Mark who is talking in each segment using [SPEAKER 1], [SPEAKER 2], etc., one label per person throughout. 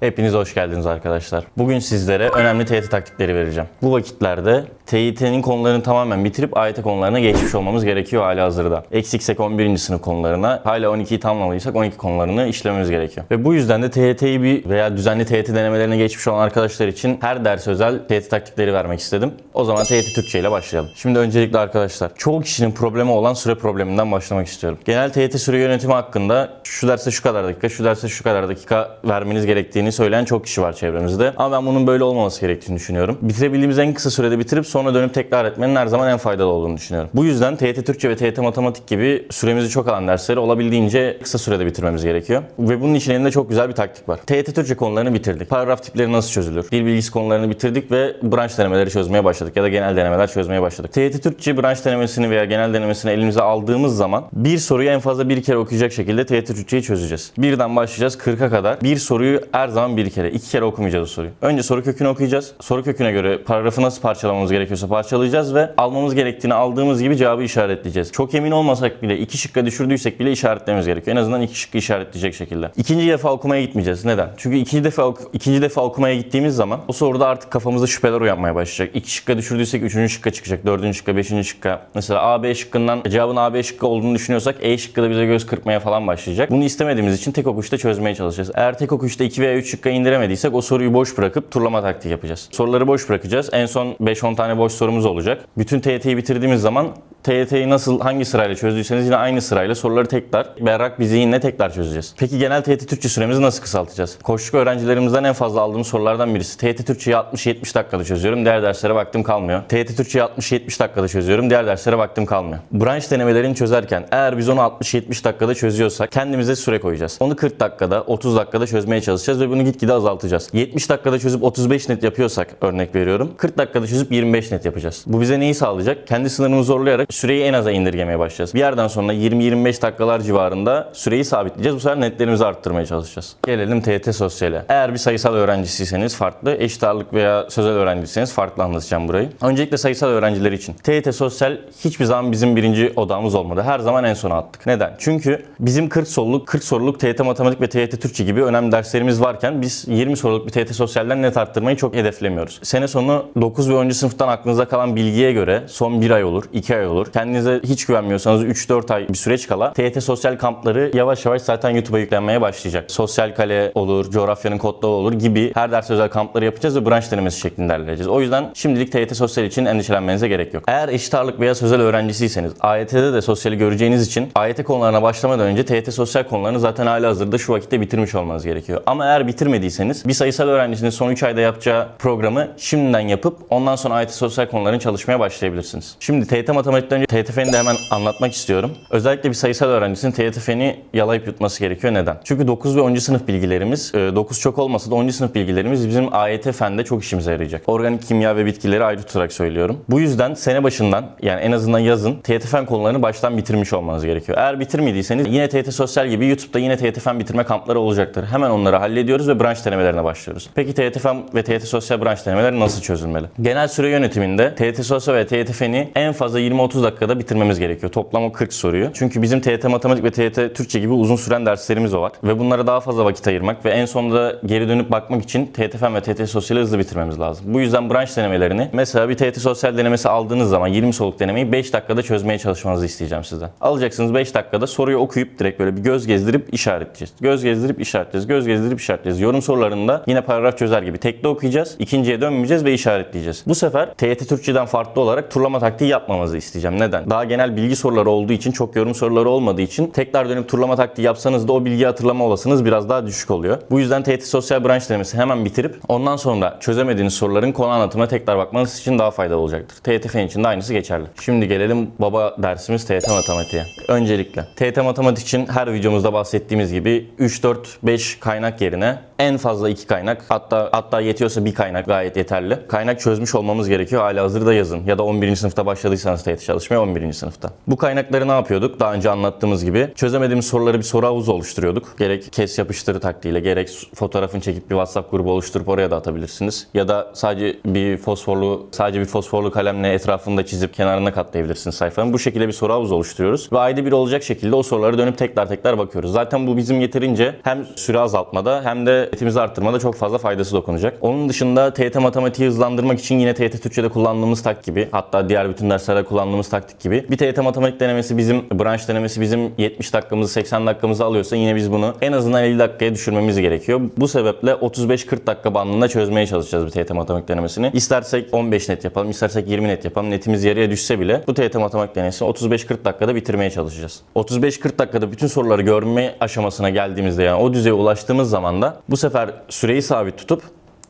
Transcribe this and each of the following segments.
[SPEAKER 1] Hepiniz hoş geldiniz arkadaşlar. Bugün sizlere önemli TYT taktikleri vereceğim. Bu vakitlerde TYT'nin konularını tamamen bitirip AYT konularına geçmiş olmamız gerekiyor hali hazırda. Eksiksek 11. sınıf konularına, hala 12'yi tamamladıysak 12 konularını işlememiz gerekiyor. Ve bu yüzden de TYT'yi bir veya düzenli TYT denemelerine geçmiş olan arkadaşlar için her ders özel TYT taktikleri vermek istedim. O zaman TYT Türkçe ile başlayalım. Şimdi öncelikle arkadaşlar, çoğu kişinin problemi olan süre probleminden başlamak istiyorum. Genel TYT süre yönetimi hakkında şu derse şu kadar dakika, şu derse şu kadar dakika vermeniz gerektiğini söyleyen çok kişi var çevremizde. Ama ben bunun böyle olmaması gerektiğini düşünüyorum. Bitirebildiğimiz en kısa sürede bitirip sonra dönüp tekrar etmenin her zaman en faydalı olduğunu düşünüyorum. Bu yüzden TYT Türkçe ve TYT Matematik gibi süremizi çok alan dersleri olabildiğince kısa sürede bitirmemiz gerekiyor. Ve bunun için elinde çok güzel bir taktik var. TYT Türkçe konularını bitirdik. Paragraf tipleri nasıl çözülür? Dil bilgisi konularını bitirdik ve branş denemeleri çözmeye başladık ya da genel denemeler çözmeye başladık. TYT Türkçe branş denemesini veya genel denemesini elimize aldığımız zaman bir soruyu en fazla bir kere okuyacak şekilde TYT Türkçeyi çözeceğiz. Birden başlayacağız 40'a kadar. Bir soruyu her zaman bir kere, iki kere okumayacağız o soruyu. Önce soru kökünü okuyacağız. Soru köküne göre paragrafı nasıl parçalamamız gerekiyorsa parçalayacağız ve almamız gerektiğini aldığımız gibi cevabı işaretleyeceğiz. Çok emin olmasak bile iki şıkka düşürdüysek bile işaretlememiz gerekiyor. En azından iki şıkkı işaretleyecek şekilde. İkinci defa okumaya gitmeyeceğiz. Neden? Çünkü ikinci defa ikinci defa okumaya gittiğimiz zaman o soruda artık kafamızda şüpheler uyanmaya başlayacak. İki şıkka düşürdüysek üçüncü şıkka çıkacak. Dördüncü şıkka, beşinci şıkka. Mesela A, B şıkkından cevabın A, B şıkkı olduğunu düşünüyorsak E şıkkı da bize göz kırpmaya falan başlayacak. Bunu istemediğimiz için tek okuşta çözmeye çalışacağız. Eğer tek okuşta 2 veya 3 şıkka indiremediysek o soruyu boş bırakıp turlama taktiği yapacağız. Soruları boş bırakacağız. En son 5-10 tane boş sorumuz olacak. Bütün TYT'yi bitirdiğimiz zaman TYT'yi nasıl hangi sırayla çözdüyseniz yine aynı sırayla soruları tekrar berrak bir zihinle tekrar çözeceğiz. Peki genel TYT Türkçe süremizi nasıl kısaltacağız? Koçluk öğrencilerimizden en fazla aldığımız sorulardan birisi. TYT Türkçeyi 60-70 dakikada çözüyorum. Diğer derslere baktım kalmıyor. TYT Türkçeyi 60-70 dakikada çözüyorum. Diğer derslere baktım kalmıyor. Branş denemelerini çözerken eğer biz onu 60-70 dakikada çözüyorsak kendimize süre koyacağız. Onu 40 dakikada, 30 dakikada çözmeye çalışacağız ve bunu gitgide azaltacağız. 70 dakikada çözüp 35 net yapıyorsak örnek veriyorum. 40 dakikada çözüp 25 net yapacağız. Bu bize neyi sağlayacak? Kendi sınırımızı zorlayarak süreyi en aza indirgemeye başlayacağız. Bir yerden sonra 20-25 dakikalar civarında süreyi sabitleyeceğiz. Bu sefer netlerimizi arttırmaya çalışacağız. Gelelim TYT Sosyal'e. Eğer bir sayısal öğrencisiyseniz farklı, eşit ağırlık veya sözel öğrenciyseniz farklı anlatacağım burayı. Öncelikle sayısal öğrenciler için. TYT Sosyal hiçbir zaman bizim birinci odamız olmadı. Her zaman en sona attık. Neden? Çünkü bizim 40 soruluk, 40 soruluk TYT Matematik ve TYT Türkçe gibi önemli derslerimiz varken biz 20 soruluk bir TYT Sosyal'den net arttırmayı çok hedeflemiyoruz. Sene sonu 9 ve 10. sınıftan aklınıza kalan bilgiye göre son 1 ay olur, 2 ay olur. Kendinize hiç güvenmiyorsanız 3-4 ay bir süreç kala TYT sosyal kampları yavaş yavaş zaten YouTube'a yüklenmeye başlayacak. Sosyal kale olur, coğrafyanın kodları olur gibi her ders özel kampları yapacağız ve branş denemesi şeklinde ilerleyeceğiz. O yüzden şimdilik TYT sosyal için endişelenmenize gerek yok. Eğer eşit ağırlık veya sözel öğrencisiyseniz AYT'de de sosyali göreceğiniz için AYT konularına başlamadan önce TYT sosyal konularını zaten hala hazırda şu vakitte bitirmiş olmanız gerekiyor. Ama eğer bitirmediyseniz bir sayısal öğrencisinin son 3 ayda yapacağı programı şimdiden yapıp ondan sonra AYT sosyal konularını çalışmaya başlayabilirsiniz. Şimdi TYT matematikten önce TYT feni de hemen anlatmak istiyorum. Özellikle bir sayısal öğrencisinin TYT feni yalayıp yutması gerekiyor. Neden? Çünkü 9 ve 10. sınıf bilgilerimiz, 9 çok olmasa da 10. sınıf bilgilerimiz bizim AYT fende çok işimize yarayacak. Organik kimya ve bitkileri ayrı tutarak söylüyorum. Bu yüzden sene başından yani en azından yazın TYT fen konularını baştan bitirmiş olmanız gerekiyor. Eğer bitirmediyseniz yine TYT Sosyal gibi YouTube'da yine TYT fen bitirme kampları olacaktır. Hemen onları hallediyoruz ve branş denemelerine başlıyoruz. Peki TYT fen ve TYT Sosyal branş denemeleri nasıl çözülmeli? Genel süre yönetiminde TYT Sosyal ve TYT feni en fazla 20-30 dakikada bitirmemiz gerekiyor. Toplam o 40 soruyu. Çünkü bizim TYT Matematik ve TYT Türkçe gibi uzun süren derslerimiz var. Ve bunlara daha fazla vakit ayırmak ve en sonunda geri dönüp bakmak için TYT Fen ve TYT Sosyal'i hızlı bitirmemiz lazım. Bu yüzden branş denemelerini mesela bir TYT Sosyal denemesi aldığınız zaman 20 soluk denemeyi 5 dakikada çözmeye çalışmanızı isteyeceğim sizden. Alacaksınız 5 dakikada soruyu okuyup direkt böyle bir göz gezdirip işaretleyeceğiz. Göz gezdirip işaretleyeceğiz. Göz gezdirip işaretleyeceğiz. Yorum sorularında yine paragraf çözer gibi tekte okuyacağız. ikinciye dönmeyeceğiz ve işaretleyeceğiz. Bu sefer TYT Türkçeden farklı olarak turlama taktiği yapmamızı isteyeceğim. Neden? Daha genel bilgi soruları olduğu için, çok yorum soruları olmadığı için tekrar dönüp turlama taktiği yapsanız da o bilgiyi hatırlama olasılığınız biraz daha düşük oluyor. Bu yüzden TYT Sosyal Branş denemesi hemen bitirip ondan sonra çözemediğiniz soruların konu anlatımına tekrar bakmanız için daha faydalı olacaktır. TYT Fen için de aynısı geçerli. Şimdi gelelim baba dersimiz TYT Matematiğe. Öncelikle TYT Matematik için her videomuzda bahsettiğimiz gibi 3, 4, 5 kaynak yerine en fazla 2 kaynak hatta hatta yetiyorsa bir kaynak gayet yeterli. Kaynak çözmüş olmamız gerekiyor. Hala hazırda yazın ya da 11. sınıfta başladıysanız TYT çalışmaya 11. sınıfta. Bu kaynakları ne yapıyorduk? Daha önce anlattığımız gibi çözemediğimiz soruları bir soru havuzu oluşturuyorduk. Gerek kes yapıştır taktiğiyle gerek fotoğrafını çekip bir WhatsApp grubu oluşturup oraya da atabilirsiniz. Ya da sadece bir fosforlu sadece bir fosforlu kalemle etrafını da çizip kenarına katlayabilirsiniz sayfanın. Bu şekilde bir soru havuzu oluşturuyoruz ve ayda bir olacak şekilde o sorulara dönüp tekrar tekrar bakıyoruz. Zaten bu bizim yeterince hem süre azaltmada hem de etimizi arttırmada çok fazla faydası dokunacak. Onun dışında TYT matematiği hızlandırmak için yine TYT Türkçe'de kullandığımız taktik gibi hatta diğer bütün derslerde kullandığımız taktik gibi bir TYT matematik denemesi bizim branş denemesi bizim 70 dakikamızı 80 dakikamızı alıyorsa yine biz bunu en azından 50 dakikaya düşürmemiz gerekiyor. Bu sebeple 35-40 dakika bandında çözmeye çalışacağız bir TYT matematik denemesini. İstersek 15 net yapalım, istersek 20 net yapalım. Netimiz yarıya düşse bile bu TYT matematik denemesini 35-40 dakikada bitirmeye çalışacağız. 35-40 dakikada bütün soruları görme aşamasına geldiğimizde yani o düzeye ulaştığımız zaman da bu sefer süreyi sabit tutup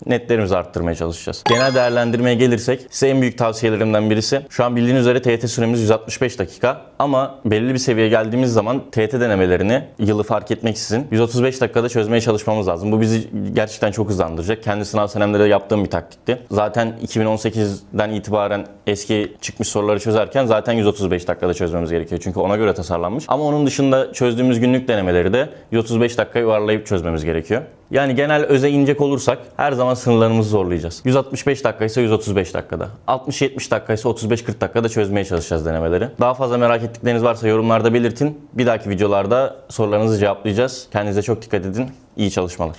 [SPEAKER 1] netlerimizi arttırmaya çalışacağız. Genel değerlendirmeye gelirsek size en büyük tavsiyelerimden birisi şu an bildiğiniz üzere TYT süremiz 165 dakika ama belli bir seviyeye geldiğimiz zaman TYT denemelerini yılı fark etmeksizin 135 dakikada çözmeye çalışmamız lazım. Bu bizi gerçekten çok hızlandıracak. Kendi sınav senemde de yaptığım bir taktikti. Zaten 2018'den itibaren eski çıkmış soruları çözerken zaten 135 dakikada çözmemiz gerekiyor. Çünkü ona göre tasarlanmış. Ama onun dışında çözdüğümüz günlük denemeleri de 135 dakikaya yuvarlayıp çözmemiz gerekiyor. Yani genel öze inecek olursak her zaman sınırlarımızı zorlayacağız. 165 dakika ise 135 dakikada. 60-70 dakika ise 35-40 dakikada çözmeye çalışacağız denemeleri. Daha fazla merak ettikleriniz varsa yorumlarda belirtin. Bir dahaki videolarda sorularınızı cevaplayacağız. Kendinize çok dikkat edin. İyi çalışmalar.